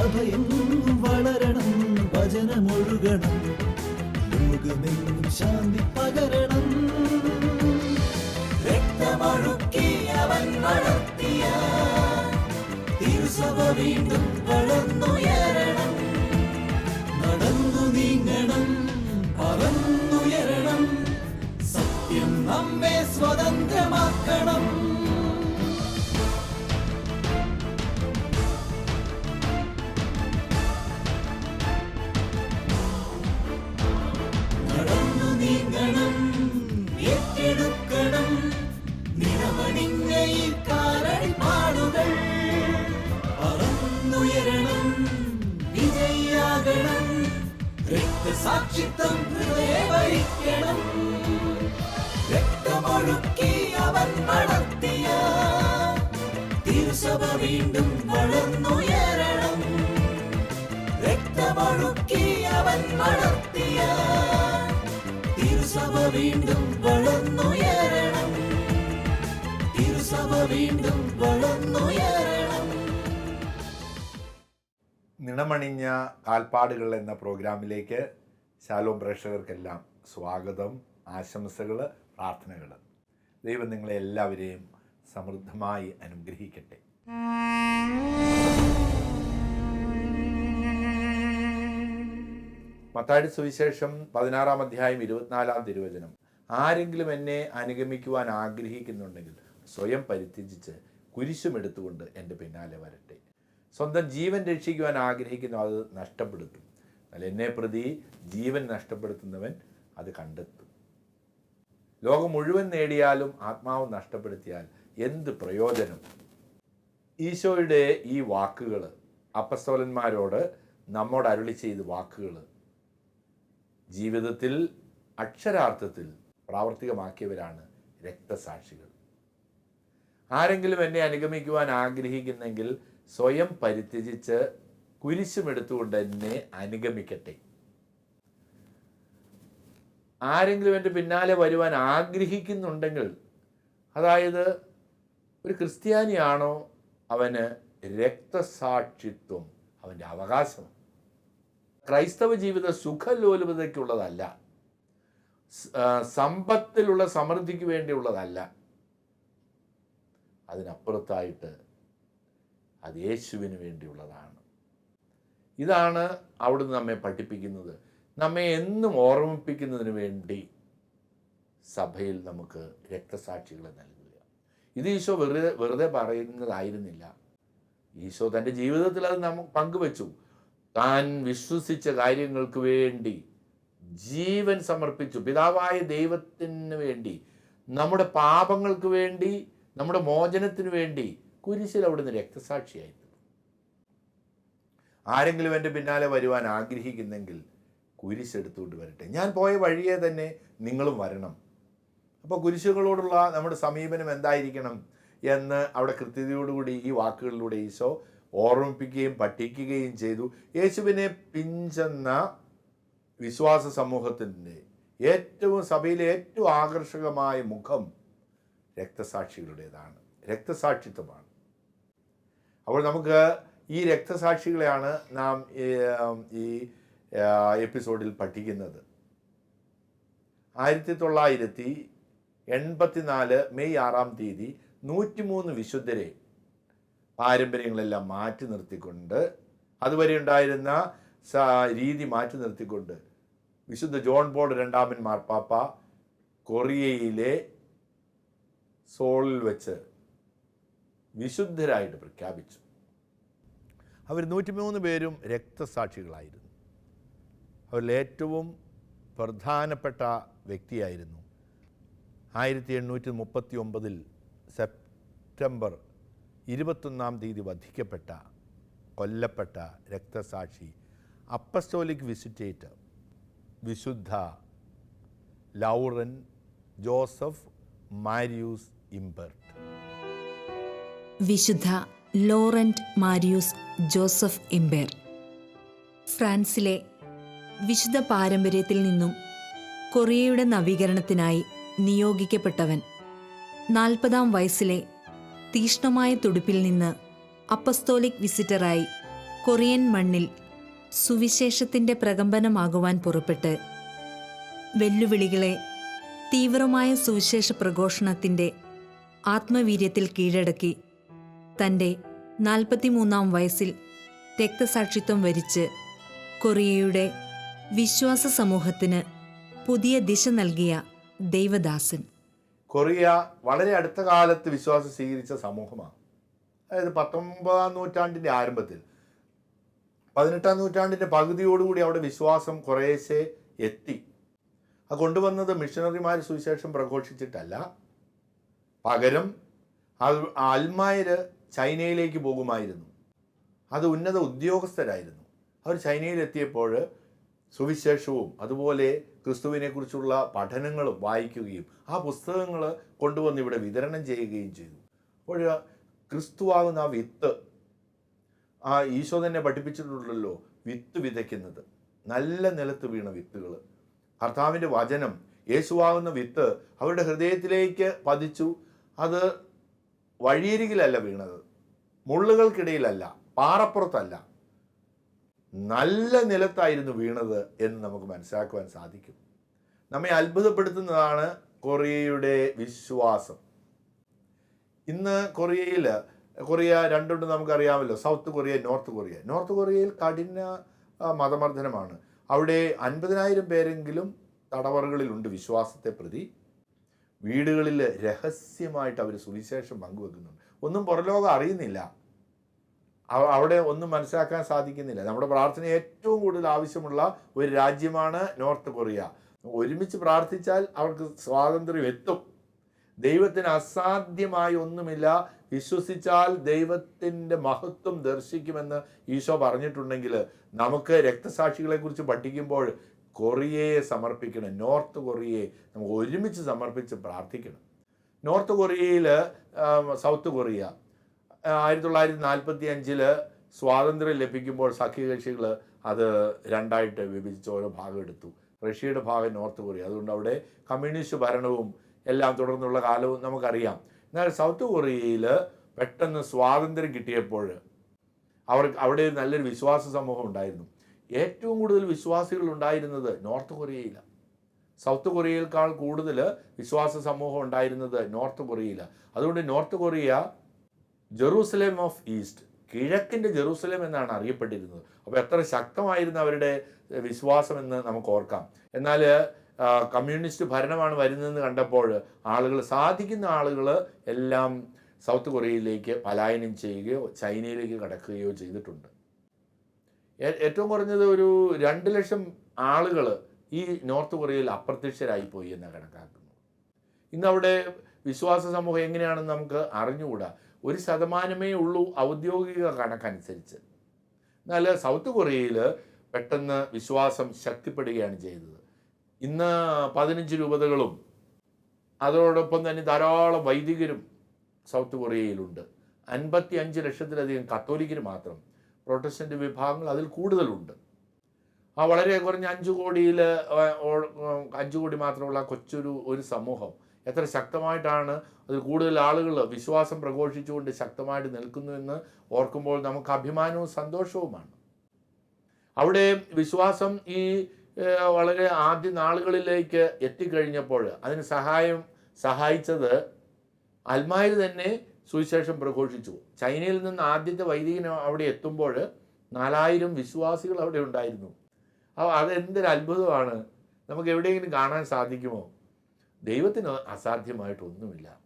സഭയെങ്ങും വളരണം വചനമൊഴുകണം ലോകമെങ്ങും ശാന്തി പകരണം. രക്തമൊഴുക്കി അവൻ വളർത്തിയ തിരുസഭ വീണ്ടും വളർന്നുയരണം. നടന്നു നീങ്ങണം പറന്നുയരണം. സത്യം നമ്മെ സ്വതന്ത്രമാക്കണം. രക്തസാക്ഷിത്വം ഹൃദയവരിക്കണം രക്തമൊഴുക്കി അവൻ വളർത്തിയ തിരുസഭ വീണ്ടും വളർന്നുയരണം. രക്തമൊഴുക്കി അവൻ വളർത്തിയ തിരുസഭ വീണ്ടും വളർന്നുയരണം. തിരുസഭ വീണ്ടും വളർന്നുയരണം. നിണമണിഞ്ഞ കാൽപ്പാടുകൾ എന്ന പ്രോഗ്രാമിലേക്ക് ശാലോം പ്രേക്ഷകർക്കെല്ലാം സ്വാഗതം ആശംസകൾ പ്രാർത്ഥനകൾ. ദൈവം നിങ്ങളെ എല്ലാവരെയും സമൃദ്ധമായി അനുഗ്രഹിക്കട്ടെ. മത്താടി സുവിശേഷം പതിനാറാം അധ്യായം ഇരുപത്തിനാലാം തിരുവചനം. ആരെങ്കിലും എന്നെ അനുഗമിക്കുവാൻ ആഗ്രഹിക്കുന്നുണ്ടെങ്കിൽ സ്വയം പരിത്യജിച്ച് കുരിശും എടുത്തുകൊണ്ട് എന്റെ പിന്നാലെ വരട്ടെ. സ്വന്തം ജീവൻ രക്ഷിക്കുവാൻ ആഗ്രഹിക്കുന്നു അത് നഷ്ടപ്പെടുത്തും. എന്നാൽ എന്നെ പ്രതി ജീവൻ നഷ്ടപ്പെടുത്തുന്നവൻ അത് കണ്ടെത്തും. ലോകം മുഴുവൻ നേടിയാലും ആത്മാവ് നഷ്ടപ്പെടുത്തിയാൽ എന്ത് പ്രയോജനം? ഈശോയുടെ ഈ വാക്കുകൾ അപ്പസ്തോലന്മാരോട് നമ്മോട് അരുളി ചെയ്ത വാക്കുകൾ ജീവിതത്തിൽ അക്ഷരാർത്ഥത്തിൽ പ്രാവർത്തികമാക്കിയവരാണ് രക്തസാക്ഷികൾ. ആരെങ്കിലും എന്നെ അനുഗമിക്കുവാൻ ആഗ്രഹിക്കുന്നെങ്കിൽ സ്വയം പരിത്യജിച്ച് കുരിശുമെടുത്തുകൊണ്ട് എന്നെ അനുഗമിക്കട്ടെ. ആരെങ്കിലും എന്റെ പിന്നാലെ വരുവാൻ ആഗ്രഹിക്കുന്നുണ്ടെങ്കിൽ അതായത് ഒരു ക്രിസ്ത്യാനിയാണോ അവന് രക്തസാക്ഷിത്വം അവന്റെ അവകാശമാണ് ക്രൈസ്തവ ജീവിത സുഖലോലുപതയ്ക്കുള്ളതല്ല. സമ്പത്തിലുള്ള സമൃദ്ധിക്ക് വേണ്ടിയുള്ളതല്ല. അതിനപ്പുറത്തായിട്ട് അത് യേശുവിന് വേണ്ടിയുള്ളതാണ്. ഇതാണ് അവിടുന്ന് നമ്മെ പഠിപ്പിക്കുന്നത്. നമ്മെ എന്നും ഓർമ്മിപ്പിക്കുന്നതിന് വേണ്ടി സഭയിൽ നമുക്ക് രക്തസാക്ഷികളെ നൽകുക. ഇത് ഈശോ വെറുതെ വെറുതെ പറയുന്നതായിരുന്നില്ല. ഈശോ തന്റെ ജീവിതത്തിൽ അത് നമുക്ക് പങ്കുവച്ചു. താൻ വിശ്വസിച്ച കാര്യങ്ങൾക്ക് വേണ്ടി ജീവൻ സമർപ്പിച്ചു. പിതാവായ ദൈവത്തിന് വേണ്ടി നമ്മുടെ പാപങ്ങൾക്ക് വേണ്ടി നമ്മുടെ മോചനത്തിന് വേണ്ടി കുരിശിൽ അവിടുന്ന് രക്തസാക്ഷിയായി. ആരെങ്കിലും എന്റെ പിന്നാലെ വരുവാൻ ആഗ്രഹിക്കുന്നെങ്കിൽ കുരിശെടുത്തുകൊണ്ട് വരട്ടെ. ഞാൻ പോയ വഴിയെ തന്നെ നിങ്ങളും വരണം. അപ്പോൾ കുരിശുകളോടുള്ള നമ്മുടെ സമീപനം എന്തായിരിക്കണം എന്ന് അവിടെ കൃത്യതയോടുകൂടി ഈ വാക്കുകളിലൂടെ ഈശോ ഓർമ്മിപ്പിക്കുകയും പഠിക്കുകയും ചെയ്തു. യേശുവിനെ പിഞ്ചെന്ന വിശ്വാസ സമൂഹത്തിന്റെ ഏറ്റവും സഭയിലെ ഏറ്റവും ആകർഷകമായ മുഖം രക്തസാക്ഷികളുടേതാണ്. രക്തസാക്ഷിത്വമാണ്. അപ്പോൾ നമുക്ക് ഈ രക്തസാക്ഷികളെയാണ് നാം ഈ എപ്പിസോഡിൽ പഠിക്കുന്നത്. ആയിരത്തി തൊള്ളായിരത്തി എൺപത്തിനാല് മെയ് ആറാം തീയതി നൂറ്റിമൂന്ന് വിശുദ്ധരെ പാരമ്പര്യങ്ങളെല്ലാം മാറ്റി നിർത്തിക്കൊണ്ട് അതുവരെ ഉണ്ടായിരുന്ന രീതി മാറ്റി നിർത്തിക്കൊണ്ട് വിശുദ്ധ ജോൺ ബോൾ രണ്ടാമൻ മാർപ്പാപ്പ കൊറിയയിലെ സോളിൽ വെച്ച് വിശുദ്ധരായിട്ട് പ്രഖ്യാപിച്ചു. അവർ നൂറ്റിമൂന്ന് പേരും രക്തസാക്ഷികളായിരുന്നു. അവരിൽ ഏറ്റവും പ്രധാനപ്പെട്ട വ്യക്തിയായിരുന്നു. ആയിരത്തി എണ്ണൂറ്റി മുപ്പത്തി ഒമ്പതിൽ സെപ്റ്റംബർ ഇരുപത്തൊന്നാം തീയതി വധിക്കപ്പെട്ട കൊല്ലപ്പെട്ട രക്തസാക്ഷി അപ്പസ്റ്റോലിക് വിസിറ്റേറ്റർ വിശുദ്ധ ലൗറൻ ജോസഫ് മാരിയൂസ് ഇംബർട്ട്. വിശുദ്ധ ലോറന്റ് മാരിയൂസ് ജോസഫ് ഇംബേർ ഫ്രാൻസിലെ വിശുദ്ധ പാരമ്പര്യത്തിൽ നിന്നും കൊറിയയുടെ നവീകരണത്തിനായി നിയോഗിക്കപ്പെട്ടവൻ നാൽപ്പതാം വയസ്സിലെ തീഷ്ണമായ തുടുപ്പിൽ നിന്ന് അപ്പസ്തോലിക് വിസിറ്ററായി കൊറിയൻ മണ്ണിൽ സുവിശേഷത്തിന്റെ പ്രകമ്പനമാകുവാൻ പുറപ്പെട്ട് വെല്ലുവിളികളെ തീവ്രമായ സുവിശേഷ പ്രഘോഷണത്തിന്റെ ആത്മവീര്യത്തിൽ കീഴടക്കി തന്റെ നാൽപ്പത്തിമൂന്നാം വയസ്സിൽ രക്തസാക്ഷിത്വം വരിച്ച് കൊറിയയുടെ വിശ്വാസ സമൂഹത്തിന് പുതിയ ദിശ നൽകിയ ദൈവദാസൻ. കൊറിയ വളരെ അടുത്ത കാലത്ത് വിശ്വാസം സ്വീകരിച്ച സമൂഹമാണ്. അതായത് പത്തൊമ്പതാം നൂറ്റാണ്ടിന്റെ ആരംഭത്തിൽ പതിനെട്ടാം നൂറ്റാണ്ടിന്റെ പകുതിയോടുകൂടി അവിടെ വിശ്വാസം കുറേശ്ശെ എത്തി. അത് കൊണ്ടുവന്നത് മിഷണറിമാർ സുവിശേഷം പ്രഘോഷിച്ചിട്ടല്ല. പകരം അത് അൽമായർ ചൈനയിലേക്ക് പോകുമായിരുന്നു. അത് ഉന്നത ഉദ്യോഗസ്ഥരായിരുന്നു. അവർ ചൈനയിലെത്തിയപ്പോൾ സുവിശേഷവും അതുപോലെ ക്രിസ്തുവിനെക്കുറിച്ചുള്ള പഠനങ്ങളും വായിക്കുകയും ആ പുസ്തകങ്ങൾ കൊണ്ടുവന്ന് ഇവിടെ വിതരണം ചെയ്യുകയും ചെയ്തു. അപ്പോൾ ക്രിസ്തുവാകുന്ന ആ വിത്ത് ആ ഈശോ തന്നെ പഠിപ്പിച്ചിട്ടുണ്ടല്ലോ വിത്ത് വിതയ്ക്കുന്നത്. നല്ല നിലത്ത് വീണ വിത്തുകൾ. കർത്താവിന്റെ വചനം യേശുവാകുന്ന വിത്ത് അവരുടെ ഹൃദയത്തിലേക്ക് പതിച്ചു. അത് വഴിയരികിലല്ല വീണത്. മുള്ളുകൾക്കിടയിലല്ല പാറപ്പുറത്തല്ല. നല്ല നിലത്തായിരുന്നു വീണത് എന്ന് നമുക്ക് മനസ്സിലാക്കുവാൻ സാധിക്കും. നമ്മെ അത്ഭുതപ്പെടുത്തുന്നതാണ് കൊറിയയുടെ വിശ്വാസം. ഇന്ന് കൊറിയയിൽ കൊറിയ രണ്ടുണ്ട് നമുക്കറിയാമല്ലോ. South Korea north Korea. North കൊറിയയിൽ കഠിന മതമർദ്ദനമാണ്. അവിടെ അൻപതിനായിരം പേരെങ്കിലും തടവറകളിലുണ്ട് വിശ്വാസത്തെ പ്രതി. വീടുകളിൽ രഹസ്യമായിട്ട് അവർ സുവിശേഷം പങ്കുവെക്കുന്നുണ്ട്. ഒന്നും പുറലോകം അറിയുന്നില്ല. അവ- അവിടെ ഒന്നും മനസ്സിലാക്കാൻ സാധിക്കുന്നില്ല. നമ്മുടെ പ്രാർത്ഥന ഏറ്റവും കൂടുതൽ ആവശ്യമുള്ള ഒരു രാജ്യമാണ് നോർത്ത് കൊറിയ. ഒരുമിച്ച് പ്രാർത്ഥിച്ചാൽ അവർക്ക് സ്വാതന്ത്ര്യം എത്തും. ദൈവത്തിന് അസാധ്യമായി ഒന്നുമില്ല. വിശ്വസിച്ചാൽ ദൈവത്തിന്റെ മഹത്വം ദർശിക്കുമെന്ന് ഈശോ പറഞ്ഞിട്ടുണ്ടെങ്കിൽ നമുക്ക് രക്തസാക്ഷികളെക്കുറിച്ച് പഠിക്കുമ്പോൾ കൊറിയയെ സമർപ്പിക്കണം. നോർത്ത് കൊറിയയെ നമുക്ക് ഒരുമിച്ച് സമർപ്പിച്ച് പ്രാർത്ഥിക്കണം. നോർത്ത് കൊറിയയിൽ സൗത്ത് കൊറിയ ആയിരത്തി തൊള്ളായിരത്തി നാൽപ്പത്തി അഞ്ചിൽ സ്വാതന്ത്ര്യം ലഭിക്കുമ്പോൾ സഖ്യകക്ഷികൾ അത് രണ്ടായിട്ട് വിഭജിച്ച് ഓരോ ഭാഗം എടുത്തു. റഷ്യയുടെ ഭാഗം നോർത്ത് കൊറിയ. അതുകൊണ്ട് അവിടെ കമ്മ്യൂണിസ്റ്റ് ഭരണവും എല്ലാം തുടർന്നുള്ള കാലവും നമുക്കറിയാം. എന്നാൽ സൗത്ത് കൊറിയയിൽ പെട്ടെന്ന് സ്വാതന്ത്ര്യം കിട്ടിയപ്പോൾ അവർക്ക് അവിടെ നല്ലൊരു വിശ്വാസ സമൂഹം ഉണ്ടായിരുന്നു. ഏറ്റവും കൂടുതൽ വിശ്വാസികൾ ഉണ്ടായിരുന്നത് നോർത്ത് കൊറിയയിലാണ്. സൗത്ത് കൊറിയയേക്കാൾ കൂടുതൽ വിശ്വാസ സമൂഹം ഉണ്ടായിരുന്നത് നോർത്ത് കൊറിയയിലാണ്. അതുകൊണ്ട് north Korea Jerusalem of east കിഴക്കിന്റെ Jerusalem എന്നാണ് അറിയപ്പെട്ടിരുന്നത്. അപ്പോൾ എത്ര ശക്തമായിരുന്നു അവരുടെ വിശ്വാസമെന്ന് നമുക്ക് ഓർക്കാം. എന്നാൽ കമ്മ്യൂണിസ്റ്റ് ഭരണമാണ് വരുന്നതെന്ന് കണ്ടപ്പോൾ ആളുകൾ സാധിക്കുന്ന ആളുകൾ എല്ലാം സൗത്ത് കൊറിയയിലേക്ക് പലായനം ചെയ്യുകയോ ചൈനയിലേക്ക് കടക്കുകയോ ചെയ്തിട്ടുണ്ട്. ഏറ്റവും കുറഞ്ഞത് ഒരു രണ്ട് ലക്ഷം ആളുകൾ ഈ നോർത്ത് കൊറിയയിൽ അപ്രത്യക്ഷരായി പോയി എന്നാണ് കണക്കാക്കുന്നത്. ഇന്നവിടെ വിശ്വാസ സമൂഹം എങ്ങനെയാണെന്ന് നമുക്ക് അറിഞ്ഞുകൂടാ. ഒരു ശതമാനമേ ഉള്ളൂ ഔദ്യോഗിക കണക്കനുസരിച്ച്. എന്നാൽ സൗത്ത് കൊറിയയിൽ പെട്ടെന്ന് വിശ്വാസം ശക്തിപ്പെടുകയാണ് ചെയ്തത്. ഇന്ന് പതിനഞ്ച് രൂപതകളും അതോടൊപ്പം തന്നെ ധാരാളം വൈദികരും സൗത്ത് കൊറിയയിലുണ്ട്. അൻപത്തി അഞ്ച് ലക്ഷത്തിലധികം കത്തോലിക്കർ മാത്രം പ്രൊട്ടസ്റ്റന്റ് വിഭാഗങ്ങൾ അതിൽ കൂടുതലുണ്ട്. ആ വളരെ കുറഞ്ഞ അഞ്ച് കോടിയിൽ അഞ്ച് കോടി മാത്രമുള്ള കൊച്ചൊരു ഒരു സമൂഹം എത്ര ശക്തമായിട്ടാണ് അതിൽ കൂടുതൽ ആളുകൾ വിശ്വാസം പ്രഘോഷിച്ചുകൊണ്ട് ശക്തമായിട്ട് നിൽക്കുന്നു എന്ന് ഓർക്കുമ്പോൾ നമുക്ക് അഭിമാനവും സന്തോഷവുമാണ്. അവിടെ വിശ്വാസം ഈ വളരെ ആദ്യ നാളുകളിലേക്ക് എത്തിക്കഴിഞ്ഞപ്പോൾ അതിന് സഹായം സഹായിച്ചത് അൽമാരി തന്നെ സുവിശേഷം പ്രഘോഷിച്ചു. ചൈനയിൽ നിന്ന് ആദ്യത്തെ വൈദികൻ അവിടെ എത്തുമ്പോൾ നാലായിരം വിശ്വാസികൾ അവിടെ ഉണ്ടായിരുന്നു. അപ്പോൾ അതെന്തൊരു അത്ഭുതമാണ്. നമുക്ക് എവിടെയെങ്കിലും കാണാൻ സാധിക്കുമോ? ദൈവത്തിന് അസാധ്യമായിട്ടൊന്നുമില്ല.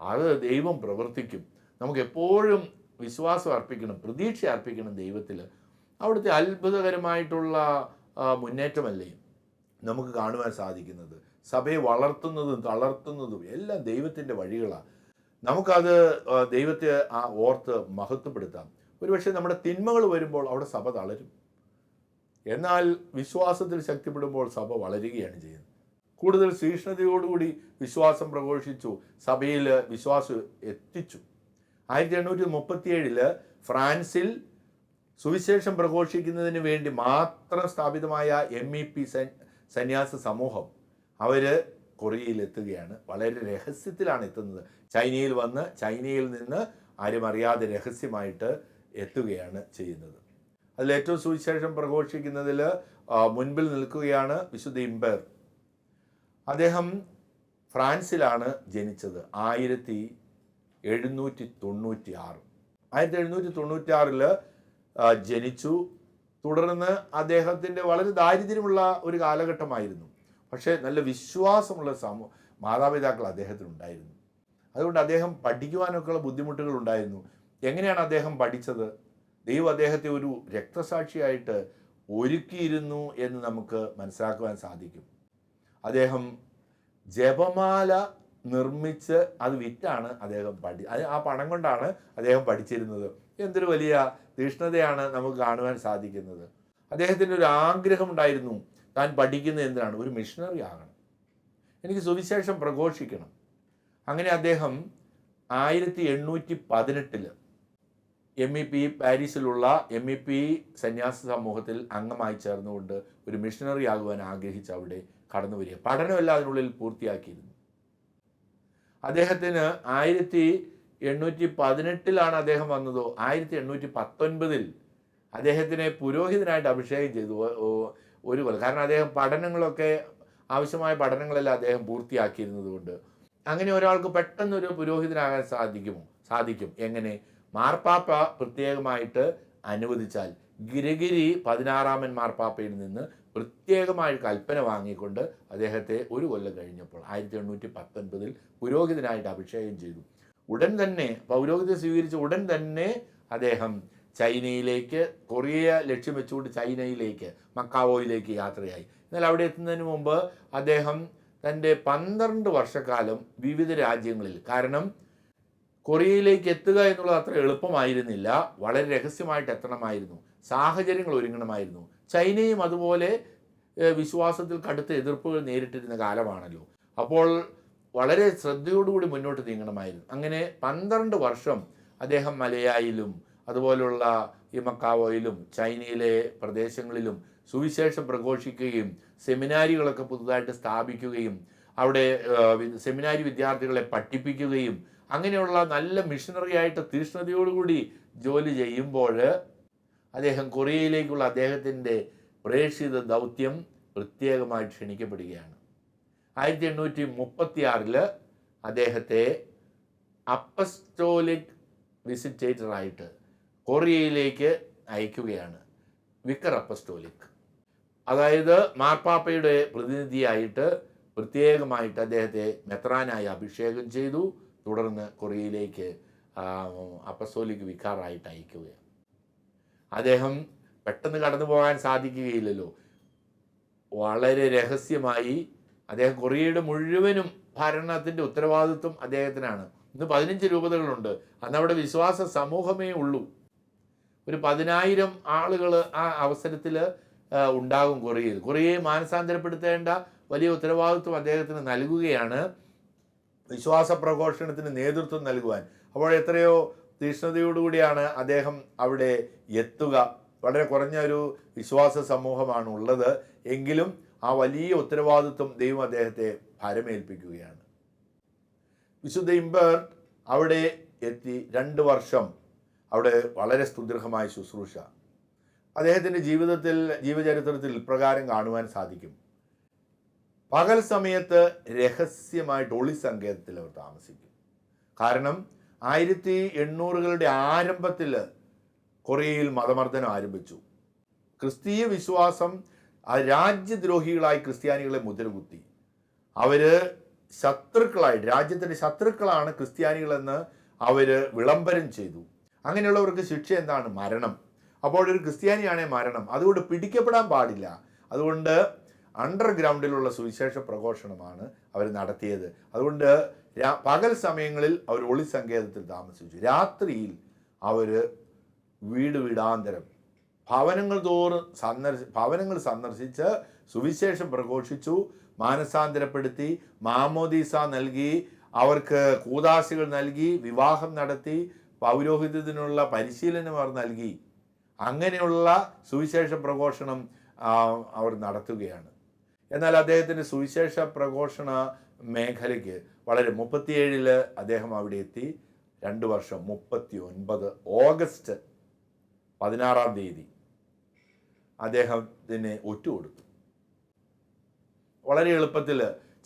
അത് ദൈവം പ്രവർത്തിക്കും. നമുക്ക് എപ്പോഴും വിശ്വാസം അർപ്പിക്കണം പ്രതീക്ഷ അർപ്പിക്കണം ദൈവത്തിൽ. അവിടുത്തെ അത്ഭുതകരമായിട്ടുള്ള മുന്നേറ്റമല്ലേ നമുക്ക് കാണുവാൻ സാധിക്കുന്നത്. സഭയെ വളർത്തുന്നതും തളർത്തുന്നതും എല്ലാം ദൈവത്തിന്റെ വഴികളാണ് നമുക്കത് ദൈവത്തെ ആ ഓർത്ത് മഹത്വപ്പെടുത്താം. ഒരുപക്ഷെ നമ്മുടെ തിന്മകൾ വരുമ്പോൾ അവിടെ സഭ തളരും. എന്നാൽ വിശ്വാസത്തിൽ ശക്തിപ്പെടുമ്പോൾ സഭ വളരുകയാണ് ചെയ്യുന്നത്. കൂടുതൽ സീഷ്ണതയോടുകൂടി വിശ്വാസം പ്രഘോഷിച്ചു സഭയിൽ വിശ്വാസം എത്തിച്ചു. ആയിരത്തി എണ്ണൂറ്റി മുപ്പത്തിയേഴിൽ ഫ്രാൻസിൽ സുവിശേഷം പ്രഘോഷിക്കുന്നതിന് വേണ്ടി മാത്രം സ്ഥാപിതമായ എം ഇ പി സന്യാസ സമൂഹം. അവർ കൊറിയയിൽ എത്തുകയാണ് വളരെ രഹസ്യത്തിലാണ് എത്തുന്നത്. ചൈനയിൽ വന്ന് ചൈനയിൽ നിന്ന് ആരും അറിയാതെ രഹസ്യമായിട്ട് എത്തുകയാണ് ചെയ്യുന്നത്. അതിൽ ഏറ്റവും സുവിശേഷം പ്രഘോഷിക്കുന്നതിൽ മുൻപിൽ നിൽക്കുകയാണ് വിശുദ്ധ ഇമ്പർ അദ്ദേഹം ഫ്രാൻസിലാണ് ജനിച്ചത്. ആയിരത്തി എഴുന്നൂറ്റി തൊണ്ണൂറ്റി ആറ് ആയിരത്തി എഴുന്നൂറ്റി തൊണ്ണൂറ്റി ആറിൽ ജനിച്ചു. തുടർന്ന് അദ്ദേഹത്തിന്റെ വളരെ ദാരിദ്ര്യമുള്ള ഒരു കാലഘട്ടമായിരുന്നു. പക്ഷേ നല്ല വിശ്വാസമുള്ള സമൂ മാതാപിതാക്കൾ അദ്ദേഹത്തിനുണ്ടായിരുന്നു അതുകൊണ്ട് അദ്ദേഹം പഠിക്കുവാനൊക്കെയുള്ള ബുദ്ധിമുട്ടുകൾ ഉണ്ടായിരുന്നു. എങ്ങനെയാണ് അദ്ദേഹം പഠിച്ചത്? ദൈവം അദ്ദേഹത്തെ ഒരു രക്തസാക്ഷിയായിട്ട് ഒരുക്കിയിരുന്നു എന്ന് നമുക്ക് മനസ്സിലാക്കുവാൻ സാധിക്കും. അദ്ദേഹം ജപമാല നിർമ്മിച്ച് അത് വിറ്റാണ് അദ്ദേഹം പഠി ആ പണം കൊണ്ടാണ് അദ്ദേഹം പഠിച്ചിരുന്നത്. എന്തൊരു വലിയ തീഷ്ണതയാണ് നമുക്ക് കാണുവാൻ സാധിക്കുന്നത്. അദ്ദേഹത്തിന്റെ ഒരു ആഗ്രഹം ഉണ്ടായിരുന്നു താൻ പഠിക്കുന്നത് എന്തിനാണ്? ഒരു മിഷണറി ആകണം. എനിക്ക് സുവിശേഷം പ്രഘോഷിക്കണം. അങ്ങനെ അദ്ദേഹം ആയിരത്തി എണ്ണൂറ്റി പതിനെട്ടിൽ എം ഇ പി പാരീസിലുള്ള എം ഇ പി സന്യാസ സമൂഹത്തിൽ അംഗമായി ചേർന്നുകൊണ്ട് ഒരു മിഷണറി ആകുവാൻ ആഗ്രഹിച്ച് അവിടെ കടന്നു വരിക. പഠനമെല്ലാം അതിനുള്ളിൽ പൂർത്തിയാക്കിയിരുന്നു. അദ്ദേഹത്തിന് ആയിരത്തി എണ്ണൂറ്റി പതിനെട്ടിലാണ് അദ്ദേഹം വന്നതോ. ആയിരത്തി എണ്ണൂറ്റി പത്തൊൻപതിൽ അദ്ദേഹത്തിനെ പുരോഹിതനായിട്ട് അഭിഷേകം ചെയ്തു. ഒ- ഒ- ഒരു കൊല്ലം. കാരണം അദ്ദേഹം പഠനങ്ങളൊക്കെ ആവശ്യമായ പഠനങ്ങളെല്ലാം അദ്ദേഹം പൂർത്തിയാക്കിയിരുന്നതുകൊണ്ട്. അങ്ങനെ ഒരാൾക്ക് പെട്ടെന്നൊരു പുരോഹിതനാകാൻ സാധിക്കുമോ? സാധിക്കും. എങ്ങനെ? മാർപ്പാപ്പ പ്രത്യേകമായിട്ട് അനുവദിച്ചാൽ. ഗിരിഗിരി പതിനാറാമൻ മാർപ്പാപ്പയിൽ നിന്ന് പ്രത്യേകമായ കൽപ്പന വാങ്ങിക്കൊണ്ട് അദ്ദേഹത്തെ ഒരു കൊല്ലം കഴിഞ്ഞപ്പോൾ ആയിരത്തി എണ്ണൂറ്റി പത്തൊൻപതിൽ പുരോഹിതനായിട്ട് അഭിഷേകം ചെയ്തു. ഉടൻ തന്നെ പൗരോഹിത്യം സ്വീകരിച്ച ഉടൻ തന്നെ അദ്ദേഹം ചൈനയിലേക്ക് കൊറിയ ലക്ഷ്യം വെച്ചുകൊണ്ട് ചൈനയിലേക്ക് മക്കാവോയിലേക്ക് യാത്രയായി. എന്നാൽ അവിടെ എത്തുന്നതിന് മുമ്പ് അദ്ദേഹം തന്റെ പന്ത്രണ്ട് വർഷക്കാലം വിവിധ രാജ്യങ്ങളിൽ കാരണം കൊറിയയിലേക്ക് എത്തുക എന്നുള്ളത് അത്ര എളുപ്പമായിരുന്നില്ല വളരെ രഹസ്യമായിട്ട് എത്തണമായിരുന്നു സാഹചര്യങ്ങൾ ഒരുങ്ങണമായിരുന്നു. ചൈനയും അതുപോലെ വിശ്വാസത്തിൽ കടുത്ത എതിർപ്പുകൾ നേരിട്ടിരുന്ന കാലമാണല്ലോ. അപ്പോൾ വളരെ ശ്രദ്ധയോടുകൂടി മുന്നോട്ട് നീങ്ങണമായിരുന്നു. അങ്ങനെ പന്ത്രണ്ട് വർഷം അദ്ദേഹം മലയായിലും അതുപോലുള്ള ഈ മക്കാവോയിലും ചൈനയിലെ പ്രദേശങ്ങളിലും സുവിശേഷം പ്രഘോഷിക്കുകയും സെമിനാരികളൊക്കെ പുതുതായിട്ട് സ്ഥാപിക്കുകയും അവിടെ സെമിനാരി വിദ്യാർത്ഥികളെ പഠിപ്പിക്കുകയും അങ്ങനെയുള്ള നല്ല മിഷണറി ആയിട്ട് തീഷ്ണതയോടുകൂടി ജോലി ചെയ്യുമ്പോൾ അദ്ദേഹം കൊറിയയിലേക്കുള്ള അദ്ദേഹത്തിന്റെ പ്രേക്ഷിത ദൗത്യം പ്രത്യേകമായി ക്ഷണിക്കപ്പെടുകയാണ്. ആയിരത്തി എണ്ണൂറ്റി മുപ്പത്തി ആറിൽ അദ്ദേഹത്തെ അപ്പസ്റ്റോലിക് വിസിറ്റേറ്ററായിട്ട് കൊറിയയിലേക്ക് അയക്കുകയാണ്. വിക്കർ അപ്പസ്റ്റോലിക് അതായത് മാർപ്പാപ്പയുടെ പ്രതിനിധിയായിട്ട് പ്രത്യേകമായിട്ട് അദ്ദേഹത്തെ മെത്രാനായി അഭിഷേകം ചെയ്തു. തുടർന്ന് കൊറിയയിലേക്ക് അപ്പസ്തോലിക് വിക്കാറായിട്ട് അയക്കുകയാണ്. അദ്ദേഹം പെട്ടെന്ന് കടന്നു പോകാൻ സാധിക്കുകയില്ലല്ലോ. വളരെ രഹസ്യമായി അദ്ദേഹം കൊറിയയുടെ മുഴുവനും ഭരണത്തിന്റെ ഉത്തരവാദിത്വം അദ്ദേഹത്തിനാണ്. ഇന്ന് പതിനഞ്ച് രൂപതകളുണ്ട്. അന്ന് അവിടെ വിശ്വാസ സമൂഹമേ ഉള്ളൂ. ഒരു പതിനായിരം ആളുകൾ ആ അവസരത്തിൽ ഉണ്ടാകും കൊറിയയിൽ. കൊറിയയെ മാനസാന്തരപ്പെടുത്തേണ്ട വലിയ ഉത്തരവാദിത്വം അദ്ദേഹത്തിന് നൽകുകയാണ്. വിശ്വാസ പ്രഘോഷണത്തിന് നേതൃത്വം നൽകുവാൻ. അപ്പോൾ എത്രയോ തീഷ്ണതയോടുകൂടിയാണ് അദ്ദേഹം അവിടെ എത്തുക. വളരെ കുറഞ്ഞ ഒരു വിശ്വാസ സമൂഹമാണ് ഉള്ളത്. എങ്കിലും ആ വലിയ ഉത്തരവാദിത്വം ദൈവം അദ്ദേഹത്തെ ഭാരമേൽപ്പിക്കുകയാണ്. വിശുദ്ധ ഇമ്പേർട്ട് അവിടെ എത്തി രണ്ട് വർഷം അവിടെ വളരെ സുദൃഢമായ ശുശ്രൂഷ. അദ്ദേഹത്തിന്റെ ജീവിതത്തിൽ ജീവചരിത്രത്തിൽ ഇപ്രകാരം കാണുവാൻ സാധിക്കും. പകൽ സമയത്ത് രഹസ്യമായിട്ട് ഒളി സങ്കേതത്തിൽ അവർ താമസിക്കും. കാരണം ആയിരത്തി എണ്ണൂറുകളുടെ ആരംഭത്തിൽ കൊറിയയിൽ മതമർദ്ദനം ആരംഭിച്ചു. ക്രിസ്തീയ വിശ്വാസം രാജ്യദ്രോഹികളായി ക്രിസ്ത്യാനികളെ മുദ്രകുത്തി അവർ ശത്രുക്കളായി രാജ്യത്തിന്റെ ശത്രുക്കളാണ് ക്രിസ്ത്യാനികളെന്ന് അവർ വിളംബരം ചെയ്തു. അങ്ങനെയുള്ളവർക്ക് ശിക്ഷ എന്താണ്? മരണം. അപ്പോൾ ഒരു ക്രിസ്ത്യാനിയാണേ മരണം. അതുകൊണ്ട് പിടിക്കപ്പെടാൻ പാടില്ല. അതുകൊണ്ട് അണ്ടർഗ്രൗണ്ടിലുള്ള സുവിശേഷ പ്രഘോഷണമാണ് അവർ നടത്തിയത്. അതുകൊണ്ട് പകൽ സമയങ്ങളിൽ അവർ ഒളിസങ്കേതത്തിൽ താമസിച്ചു. രാത്രിയിൽ അവർ വീട് വീടാന്തരം. ഭവനങ്ങൾ തോറും സന്ദർശി ഭവനങ്ങൾ സന്ദർശിച്ച് സുവിശേഷം പ്രഘോഷിച്ചു മാനസാന്തരപ്പെടുത്തി മാമോദീസ നൽകി അവർക്ക് കൂതാശികൾ നൽകി വിവാഹം നടത്തി പൗരോഹിത്യത്തിനുള്ള പരിശീലനം അവർ നൽകി. അങ്ങനെയുള്ള സുവിശേഷ പ്രഘോഷണം അവർ നടത്തുകയാണ്. എന്നാൽ അദ്ദേഹത്തിന്റെ സുവിശേഷ പ്രഘോഷണ മേഖലയ്ക്ക് വളരെ മുപ്പത്തിയേഴിൽ അദ്ദേഹം അവിടെ എത്തി. രണ്ട് വർഷം മുപ്പത്തി ഒൻപത് ഓഗസ്റ്റ് പതിനാറാം തീയതി അദ്ദേഹത്തിന് ഒറ്റുകൊടുത്തു. വളരെ എളുപ്പത്തിൽ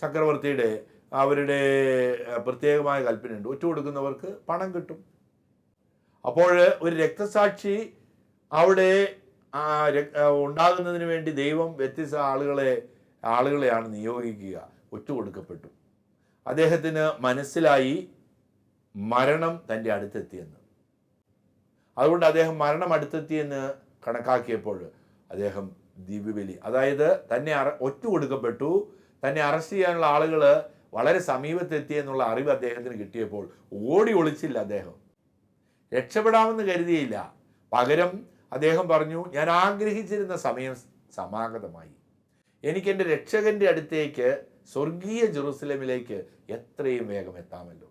ചക്രവർത്തിയുടെ അവരുടെ പ്രത്യേകമായ കൽപ്പനയുണ്ട്. കൊടുക്കുന്നവർക്ക് പണം കിട്ടും. അപ്പോൾ ഒരു രക്തസാക്ഷി അവിടെ ഉണ്ടാകുന്നതിന് വേണ്ടി ദൈവം വ്യത്യസ്ത ആളുകളെ ആളുകളെയാണ് നിയോഗിക്കുക ഒറ്റ കൊടുക്കപ്പെട്ടു അദ്ദേഹത്തിന് മനസ്സിലായി മരണം തന്റെ അടുത്തെത്തിയെന്ന്. അതുകൊണ്ട് അദ്ദേഹം മരണം അടുത്തെത്തിയെന്ന് കണക്കാക്കിയപ്പോൾ അദ്ദേഹം ദിവ്യബലി. അതായത് തന്നെ അറ ഒറ്റ കൊടുക്കപ്പെട്ടു തന്നെ അറസ്റ്റ് ചെയ്യാനുള്ള ആളുകൾ വളരെ സമീപത്തെത്തി എന്നുള്ള അറിവ് അദ്ദേഹത്തിന് കിട്ടിയപ്പോൾ ഓടി ഒളിച്ചില്ല അദ്ദേഹം. രക്ഷപ്പെടാമെന്ന് കരുതിയില്ല. പകരം അദ്ദേഹം പറഞ്ഞു ഞാൻ ആഗ്രഹിച്ചിരുന്ന സമയം സമാഗതമായി. എനിക്കെന്റെ രക്ഷകന്റെ അടുത്തേക്ക് സ്വർഗീയ ജെറുസലമിലേക്ക് എത്രയും വേഗം എത്താമല്ലോ.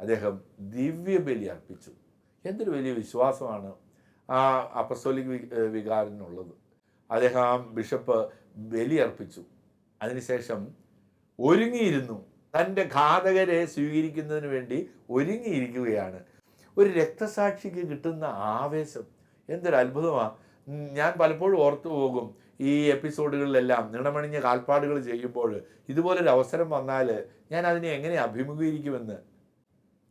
അദ്ദേഹം ദിവ്യബലി അർപ്പിച്ചു. എന്തൊരു വലിയ വിശ്വാസമാണ് ആ അപ്പസ്തോലിക് വികാരനുള്ളത് അദ്ദേഹം ആ ബിഷപ്പ് ബലി അർപ്പിച്ചു. അതിനുശേഷം ഒരുങ്ങിയിരുന്നു. തന്റെ ഘാതകരെ സ്വീകരിക്കുന്നതിന് വേണ്ടി ഒരുങ്ങിയിരിക്കുകയാണ്. ഒരു രക്തസാക്ഷിക്ക് കിട്ടുന്ന ആവേശം. എന്തൊരു അത്ഭുതമാണ് ഞാൻ പലപ്പോഴും ഓർത്തു പോകും ഈ എപ്പിസോഡുകളിലെല്ലാം നിണമണിഞ്ഞ കാൽപ്പാടുകൾ ചെയ്യുമ്പോൾ ഇതുപോലൊരു അവസരം വന്നാൽ ഞാൻ അതിനെ എങ്ങനെ അഭിമുഖീകരിക്കുമെന്ന്.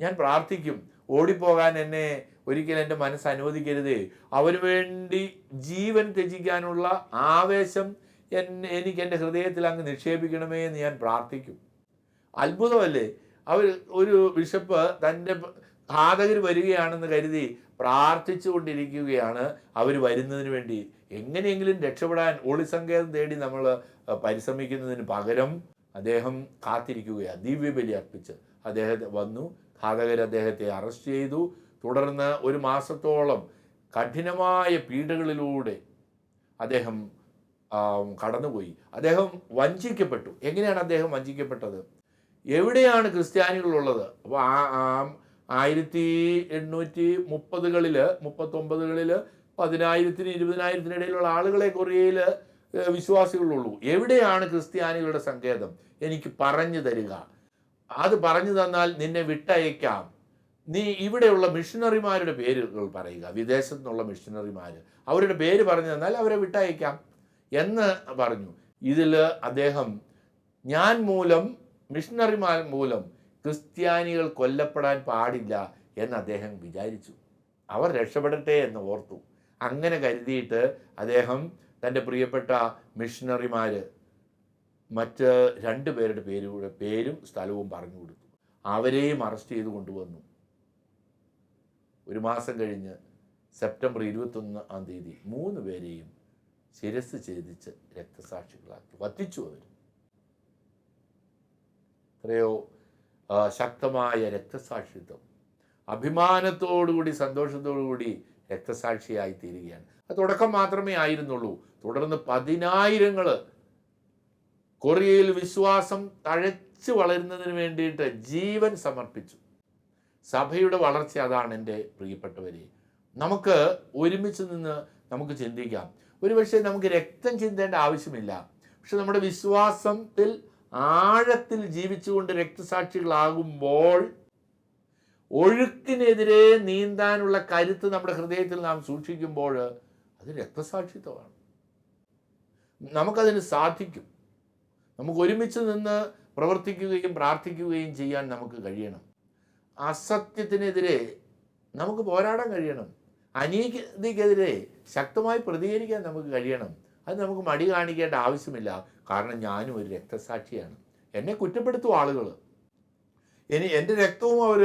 ഞാൻ പ്രാർത്ഥിക്കും ഓടിപ്പോകാൻ എന്നെ ഒരിക്കലും എന്റെ മനസ്സ് അനുവദിക്കരുതേ. അവന് വേണ്ടി ജീവൻ ത്യജിക്കാനുള്ള ആവേശം എന്നെ എനിക്ക് എന്റെ ഹൃദയത്തിൽ അങ്ങ് നിക്ഷേപിക്കണമേ എന്ന് ഞാൻ പ്രാർത്ഥിക്കും. അത്ഭുതമല്ലേ? അവർ ഒരു ബിഷപ്പ് തന്റെ ഘാതകർ വരികയാണെന്ന് കരുതി പ്രാർത്ഥിച്ചു കൊണ്ടിരിക്കുകയാണ് അവർ വരുന്നതിന് വേണ്ടി. എങ്ങനെയെങ്കിലും രക്ഷപ്പെടാൻ ഒളിസങ്കേതം തേടി നമ്മൾ പരിശ്രമിക്കുന്നതിന് പകരം അദ്ദേഹം കാത്തിരിക്കുകയാണ്. ദിവ്യബലി അർപ്പിച്ച് അദ്ദേഹത്തെ വന്നു. ഘാതകർ അദ്ദേഹത്തെ അറസ്റ്റ് ചെയ്തു. തുടർന്ന് ഒരു മാസത്തോളം കഠിനമായ പീഡകളിലൂടെ അദ്ദേഹം കടന്നുപോയി. അദ്ദേഹം വഞ്ചിക്കപ്പെട്ടു. എങ്ങനെയാണ് അദ്ദേഹം വഞ്ചിക്കപ്പെട്ടത്? എവിടെയാണ് ക്രിസ്ത്യാനികളുള്ളത് അപ്പോൾ ആ ആയിരത്തി എണ്ണൂറ്റി മുപ്പതുകളിൽ മുപ്പത്തൊമ്പതുകളിൽ പതിനായിരത്തിന് ഇരുപതിനായിരത്തിന് ഇടയിലുള്ള ആളുകളെ കൊറിയയിൽ വിശ്വാസികളുള്ളൂ. എവിടെയാണ് ക്രിസ്ത്യാനികളുടെ സങ്കേതം? എനിക്ക് പറഞ്ഞു തരിക. അത് പറഞ്ഞു തന്നാൽ നിന്നെ വിട്ടയക്കാം. നീ ഇവിടെയുള്ള മിഷണറിമാരുടെ പേരുകൾ പറയുക. വിദേശത്തു നിന്നുള്ള മിഷണറിമാർ അവരുടെ പേര് പറഞ്ഞു തന്നാൽ അവരെ വിട്ടയക്കാം എന്ന് പറഞ്ഞു. ഇതിൽ അദ്ദേഹം ഞാൻ മൂലം മിഷണറിമാർ മൂലം ക്രിസ്ത്യാനികൾ കൊല്ലപ്പെടാൻ പാടില്ല എന്ന് അദ്ദേഹം വിചാരിച്ചു. അവർ രക്ഷപ്പെടട്ടെ എന്ന് ഓർത്തു. അങ്ങനെ കരുതിയിട്ട് അദ്ദേഹം തന്റെ പ്രിയപ്പെട്ട മിഷണറിമാർ മറ്റ് രണ്ട് പേരുടെ പേരുടെ പേരും സ്ഥലവും പറഞ്ഞു കൊടുത്തു. അവരെയും അറസ്റ്റ് ചെയ്ത് കൊണ്ടുവന്നു. ഒരു മാസം കഴിഞ്ഞ് സെപ്റ്റംബർ ഇരുപത്തൊന്നാം തീയതി മൂന്ന് പേരെയും ശിരസ് ഛേദിച്ച് രക്തസാക്ഷികളാക്കി. വധിച്ചു അവർ. എത്രയോ ശക്തമായ രക്തസാക്ഷിത്വം. അഭിമാനത്തോടുകൂടി സന്തോഷത്തോടുകൂടി രക്തസാക്ഷിയായി തീരുകയാണ്. അത് തുടക്കം മാത്രമേ ആയിരുന്നുള്ളൂ. തുടർന്ന് പതിനായിരങ്ങൾ കൊറിയയിൽ വിശ്വാസം തഴച്ചു വളരുന്നതിന് വേണ്ടിയിട്ട് ജീവൻ സമർപ്പിച്ചു. സഭയുടെ വളർച്ച അതാണ് എന്റെ പ്രിയപ്പെട്ടവരെ നമുക്ക് ഒരുമിച്ച് നിന്ന് നമുക്ക് ചിന്തിക്കാം. ഒരുപക്ഷെ നമുക്ക് രക്തം ചിന്തേണ്ട ആവശ്യമില്ല. പക്ഷെ നമ്മുടെ വിശ്വാസത്തിൽ ആഴത്തിൽ ജീവിച്ചുകൊണ്ട് രക്തസാക്ഷികളാകുമ്പോൾ ഒഴുക്കിനെതിരെ നീന്താനുള്ള കരുത്ത് നമ്മുടെ ഹൃദയത്തിൽ നാം സൂക്ഷിക്കുമ്പോൾ അത് രക്തസാക്ഷിത്വമാണ്. നമുക്കതിന് സാധിക്കും. നമുക്ക് ഒരുമിച്ച് നിന്ന് പ്രവർത്തിക്കുകയും പ്രാർത്ഥിക്കുകയും ചെയ്യാൻ നമുക്ക് കഴിയണം. അസത്യത്തിനെതിരെ നമുക്ക് പോരാടാൻ കഴിയണം. അനീതിക്കെതിരെ ശക്തമായി പ്രതികരിക്കാൻ നമുക്ക് കഴിയണം. അത് നമുക്ക് മടി കാണിക്കേണ്ട ആവശ്യമില്ല. കാരണം ഞാനും ഒരു രക്തസാക്ഷിയാണ്. എന്നെ കുറ്റപ്പെടുത്തും ആളുകൾ ഇനി എന്റെ രക്തവും അവർ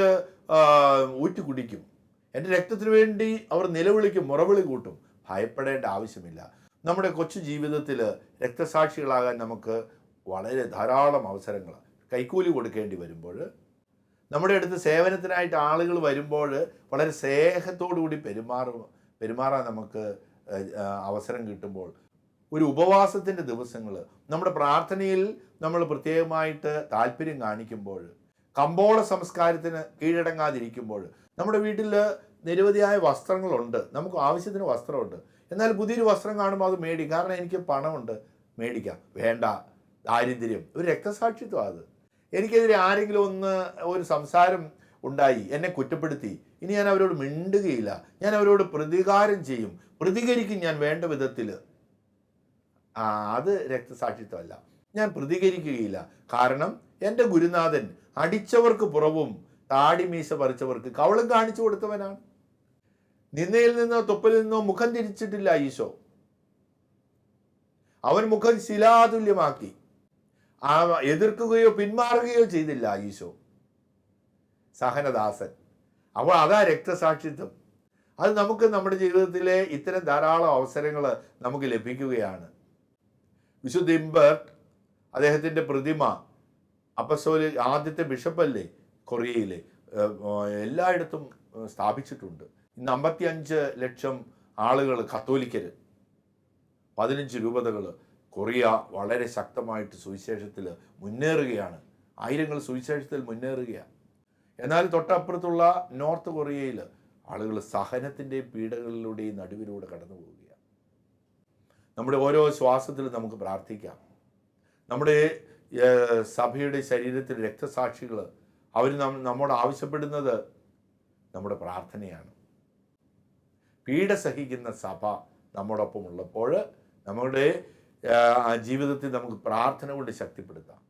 ഊറ്റി കുടിക്കും എന്റെ രക്തത്തിന് വേണ്ടി അവർ നിലവിളിക്കും മുറവിളി കൂട്ടും. ഭയപ്പെടേണ്ട ആവശ്യമില്ല. നമ്മുടെ കൊച്ചു ജീവിതത്തിൽ രക്തസാക്ഷികളാകാൻ നമുക്ക് വളരെ ധാരാളം അവസരങ്ങൾ കൈക്കൂലി കൊടുക്കേണ്ടി വരുമ്പോൾ നമ്മുടെ അടുത്ത് സേവനത്തിനായിട്ട് ആളുകൾ വരുമ്പോൾ വളരെ സ്നേഹത്തോടുകൂടി പെരുമാറും പെരുമാറാൻ നമുക്ക് അവസരം കിട്ടുമ്പോൾ ഒരു ഉപവാസത്തിന്റെ ദിവസങ്ങൾ നമ്മുടെ പ്രാർത്ഥനയിൽ നമ്മൾ പ്രത്യേകമായിട്ട് താല്പര്യം കാണിക്കുമ്പോൾ കമ്പോള സംസ്കാരത്തിന് കീഴടങ്ങാതിരിക്കുമ്പോൾ നമ്മുടെ വീട്ടിൽ നിരവധിയായ വസ്ത്രങ്ങളുണ്ട്. നമുക്ക് ആവശ്യത്തിന് വസ്ത്രമുണ്ട്. എന്നാൽ പുതിയൊരു വസ്ത്രം കാണുമ്പോൾ അത് മേടി കാരണം എനിക്ക് പണമുണ്ട് മേടിക്കാം. വേണ്ട ദാരിദ്ര്യം. ഒരു രക്തസാക്ഷിത്വം അത്. എനിക്കെതിരെ ആരെങ്കിലും ഒന്ന് ഒരു സംസാരം ഉണ്ടായി എന്നെ കുറ്റപ്പെടുത്തി ഇനി ഞാൻ അവരോട് മിണ്ടുകയില്ല. ഞാൻ അവരോട് പ്രതികാരം ചെയ്യും. പ്രതികരിക്കും ഞാൻ വേണ്ട വിധത്തിൽ അത് രക്തസാക്ഷിത്വമല്ല. ഞാൻ പ്രതികരിക്കുകയില്ല. കാരണം എന്റെ ഗുരുനാഥൻ അടിച്ചവർക്ക് പുറവും താടി മീശ പറിച്ചവർക്ക് കവളും കാണിച്ചു കൊടുത്തവനാണ്. നിന്നയിൽ നിന്നോ തൊപ്പിൽ നിന്നോ മുഖം തിരിച്ചിട്ടില്ല ഈശോ. അവൻ മുഖം ശിലാതുല്യമാക്കി. ആ എതിർക്കുകയോ പിന്മാറുകയോ ചെയ്തില്ല ഈശോ. സഹനദാസൻ. അപ്പോൾ അതാ രക്തസാക്ഷിത്വം. അത് നമുക്ക് നമ്മുടെ ജീവിതത്തിലെ ഇത്തരം ധാരാളം അവസരങ്ങൾ നമുക്ക് ലഭിക്കുകയാണ്. വിശുദ്ധ ഇംബർട്ട് അദ്ദേഹത്തിന്റെ പ്രതിമ അപ്പസോലി ആദ്യത്തെ ബിഷപ്പല്ലേ കൊറിയയിൽ എല്ലായിടത്തും സ്ഥാപിച്ചിട്ടുണ്ട്. ഇന്ന് അമ്പത്തിയഞ്ച് ലക്ഷം ആളുകൾ കത്തോലിക്കർ പതിനഞ്ച് രൂപതകൾ കൊറിയ വളരെ ശക്തമായിട്ട് സുവിശേഷത്തിൽ മുന്നേറുകയാണ്. ആയിരങ്ങൾ സുവിശേഷത്തിൽ മുന്നേറുകയാണ്. എന്നാൽ തൊട്ടപ്പുറത്തുള്ള നോർത്ത് കൊറിയയിൽ ആളുകൾ സഹനത്തിന്റെയും പീഡകളിലൂടെയും നടുവിലൂടെ കടന്നു നമ്മുടെ ഓരോ ശ്വാസത്തിലും നമുക്ക് പ്രാർത്ഥിക്കാം. നമ്മുടെ സഭയുടെ ശരീരത്തിൽ രക്തസാക്ഷികൾ അവർ നമ്മോട് ആവശ്യപ്പെടുന്നത് നമ്മുടെ പ്രാർത്ഥനയാണ്. പീഡ സഹിക്കുന്ന സഭ നമ്മോടൊപ്പം ഉള്ളപ്പോൾ നമ്മുടെ ജീവിതത്തിൽ നമുക്ക് പ്രാർത്ഥന കൊണ്ട് ശക്തിപ്പെടുത്താം.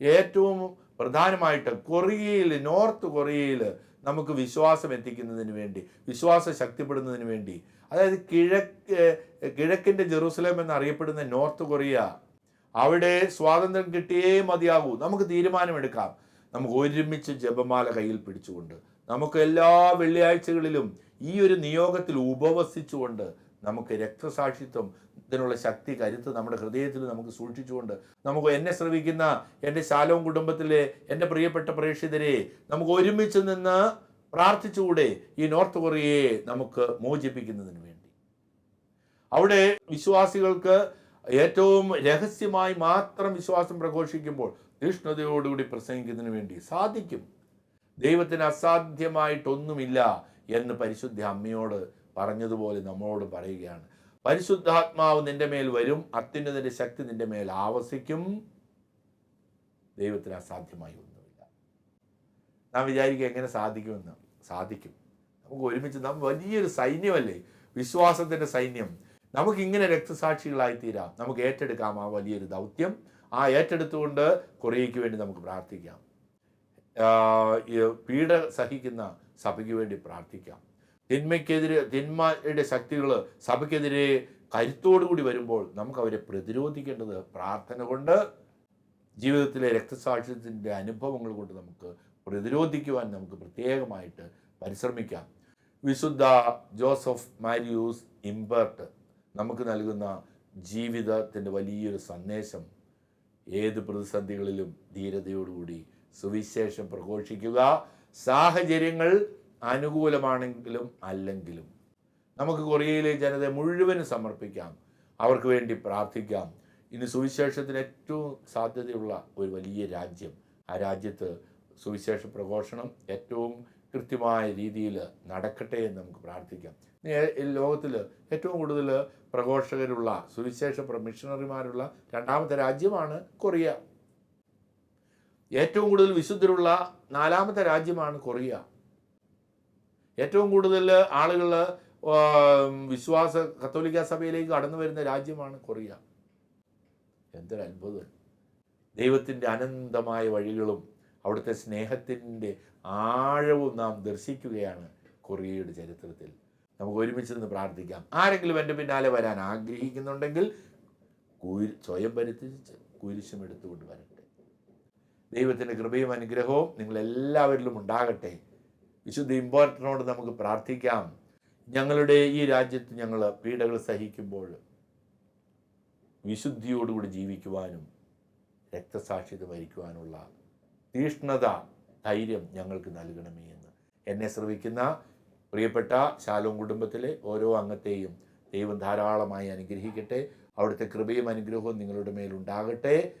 ഏറ്റവും പ്രധാനമായിട്ട് കൊറിയയിൽ നോർത്ത് കൊറിയയിൽ നമുക്ക് വിശ്വാസം എത്തിക്കുന്നതിന് വേണ്ടി വിശ്വാസം ശക്തിപ്പെടുന്നതിന് വേണ്ടി അതായത് കിഴക്ക് കിഴക്കിന്റെ ജെറൂസലേം എന്നറിയപ്പെടുന്ന നോർത്ത് കൊറിയ അവിടെ സ്വാതന്ത്ര്യം കിട്ടിയേ മതിയാകൂ നമുക്ക് തീരുമാനമെടുക്കാം. നമുക്ക് ഒരുമിച്ച് ജപമാല കയ്യിൽ പിടിച്ചുകൊണ്ട് നമുക്ക് എല്ലാ വെള്ളിയാഴ്ചകളിലും ഈ ഒരു നിയോഗത്തിൽ ഉപവസിച്ചുകൊണ്ട് നമുക്ക് രക്തസാക്ഷിത്വം ഇതിനുള്ള ശക്തി കരുത്ത് നമ്മുടെ ഹൃദയത്തിൽ നമുക്ക് സൂക്ഷിച്ചുകൊണ്ട് നമുക്ക് എന്നെ ശ്രമിക്കുന്ന എന്റെ ശാലവും കുടുംബത്തിലെ എന്റെ പ്രിയപ്പെട്ട പ്രേക്ഷിതരെ നമുക്ക് ഒരുമിച്ച് നിന്ന് പ്രാർത്ഥിച്ചുകൂടെ ഈ നോർത്ത് കൊറിയയെ നമുക്ക് മോചിപ്പിക്കുന്നതിന് വേണ്ടി. അവിടെ വിശ്വാസികൾക്ക് ഏറ്റവും രഹസ്യമായി മാത്രം വിശ്വാസം പ്രഘോഷിക്കുമ്പോൾ തീഷ്ണതയോടുകൂടി പ്രസംഗിക്കുന്നതിന് വേണ്ടി സാധിക്കും. ദൈവത്തിന് അസാധ്യമായിട്ടൊന്നുമില്ല എന്ന് പരിശുദ്ധ അമ്മയോട് പറഞ്ഞതുപോലെ നമ്മളോട് പറയുകയാണ്. പരിശുദ്ധാത്മാവ് നിന്റെ മേൽ വരും അത്യുന്നതിന്റെ ശക്തി നിന്റെ മേൽ ആവസിക്കും. ദൈവത്തിന് അസാധ്യമായി നാം വിചാരിക്കുക എങ്ങനെ സാധിക്കുമെന്ന്. സാധിക്കും. നമുക്ക് ഒരുമിച്ച് നാം വലിയൊരു സൈന്യമല്ലേ? വിശ്വാസത്തിന്റെ സൈന്യം. നമുക്ക് ഇങ്ങനെ രക്തസാക്ഷികളായി തീരാം നമുക്ക് ഏറ്റെടുക്കാം ആ വലിയൊരു ദൗത്യം. ആ ഏറ്റെടുത്തുകൊണ്ട് കൊറിയയ്ക്ക് വേണ്ടി നമുക്ക് പ്രാർത്ഥിക്കാം. പീഡ സഹിക്കുന്ന സഭയ്ക്ക് വേണ്ടി പ്രാർത്ഥിക്കാം. തിന്മയ്ക്കെതിരെ തിന്മയുടെ ശക്തികൾ സഭയ്ക്കെതിരെ കരുത്തോടുകൂടി വരുമ്പോൾ നമുക്ക് അവരെ പ്രതിരോധിക്കേണ്ടത് പ്രാർത്ഥന കൊണ്ട് ജീവിതത്തിലെ രക്തസാക്ഷ്യത്തിന്റെ അനുഭവങ്ങൾ കൊണ്ട് നമുക്ക് പ്രതിരോധിക്കുവാൻ നമുക്ക് പ്രത്യേകമായിട്ട് പരിശ്രമിക്കാം. വിശുദ്ധ ജോസഫ് മാരിയൂസ് ഇമ്പർട്ട് നമുക്ക് നൽകുന്ന ജീവിതത്തിന്റെ വലിയൊരു സന്ദേശം. ഏത് പ്രതിസന്ധികളിലും ധീരതയോടുകൂടി സുവിശേഷം പ്രഘോഷിക്കുക. സാഹചര്യങ്ങൾ അനുകൂലമാണെങ്കിലും അല്ലെങ്കിലും നമുക്ക് കൊറിയയിലെ ജനതയെ മുഴുവനും സമർപ്പിക്കാം. അവർക്ക് വേണ്ടി പ്രാർത്ഥിക്കാം. ഇനി സുവിശേഷത്തിന് ഏറ്റവും സാധ്യതയുള്ള ഒരു വലിയ രാജ്യം ആ രാജ്യത്ത് സുവിശേഷ പ്രഘോഷണം ഏറ്റവും കൃത്യമായ രീതിയിൽ നടക്കട്ടെ എന്ന് നമുക്ക് പ്രാർത്ഥിക്കാം. ലോകത്തിൽ ഏറ്റവും കൂടുതൽ പ്രഘോഷകരുള്ള സുവിശേഷ പ്രമിഷണറിമാരുള്ള രണ്ടാമത്തെ രാജ്യമാണ് കൊറിയ. ഏറ്റവും കൂടുതൽ വിശുദ്ധരുള്ള നാലാമത്തെ രാജ്യമാണ് കൊറിയ. ഏറ്റവും കൂടുതൽ ആളുകൾ വിശ്വാസ കത്തോലിക്ക സഭയിലേക്ക് കടന്നു വരുന്ന രാജ്യമാണ് കൊറിയ. എന്തൊരു അത്ഭുതം ദൈവത്തിന്റെ അനന്തമായ വഴികളും അവിടുത്തെ സ്നേഹത്തിന്റെ ആഴവും നാം ദർശിക്കുകയാണ് കൊറിയയുടെ ചരിത്രത്തിൽ. നമുക്ക് ഒരുമിച്ച് നിന്ന് പ്രാർത്ഥിക്കാം. ആരെങ്കിലും എന്റെ പിന്നാലെ വരാൻ ആഗ്രഹിക്കുന്നുണ്ടെങ്കിൽ കുരി സ്വയം പരിത്യജിച്ച് കുരിശും എടുത്തുകൊണ്ട് വരട്ടെ. ദൈവത്തിന്റെ കൃപയും അനുഗ്രഹവും നിങ്ങളെല്ലാവരിലും ഉണ്ടാകട്ടെ. വിശുദ്ധ ഇമ്പോർട്ടനോട് നമുക്ക് പ്രാർത്ഥിക്കാം. ഞങ്ങളുടെ ഈ രാജ്യത്ത് ഞങ്ങൾ പീഡകൾ സഹിക്കുമ്പോൾ വിശുദ്ധിയോടുകൂടി ജീവിക്കുവാനും രക്തസാക്ഷിത വരിക്കുവാനുള്ള തീഷ്ണത ധൈര്യം ഞങ്ങൾക്ക് നൽകണമേ എന്ന്. എന്നെ ശ്രവിക്കുന്ന പ്രിയപ്പെട്ട ശാലോം കുടുംബത്തിലെ ഓരോ അംഗത്തെയും ദൈവം ധാരാളമായി അനുഗ്രഹിക്കട്ടെ. അവിടുത്തെ കൃപയും അനുഗ്രഹവും നിങ്ങളുടെ മേലുണ്ടാകട്ടെ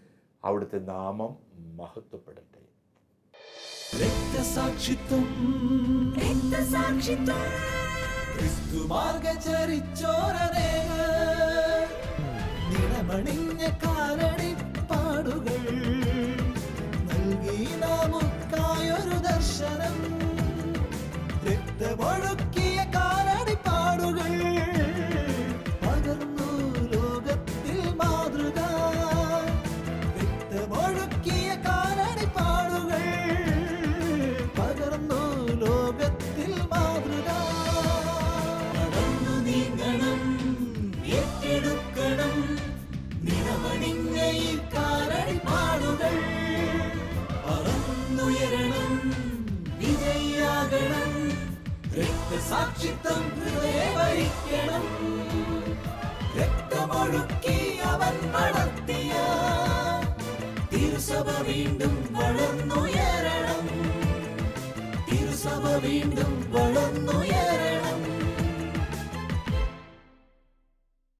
അവിടുത്തെ നാമം മഹത്വപ്പെടട്ടെ. രക്തസാക്ഷിത്വം. രക്തസാക്ഷിത്വം. കാലടി ശരണം രക്തമഴ ഹൃദയ ഭരിക്കണം രക്തമൊഴുക്കി അവൻ വളർത്തിയ തിരുസഭ വീണ്ടും വളർന്നുയരണം. തിരുസഭ വീണ്ടും വളർന്നുയരണം.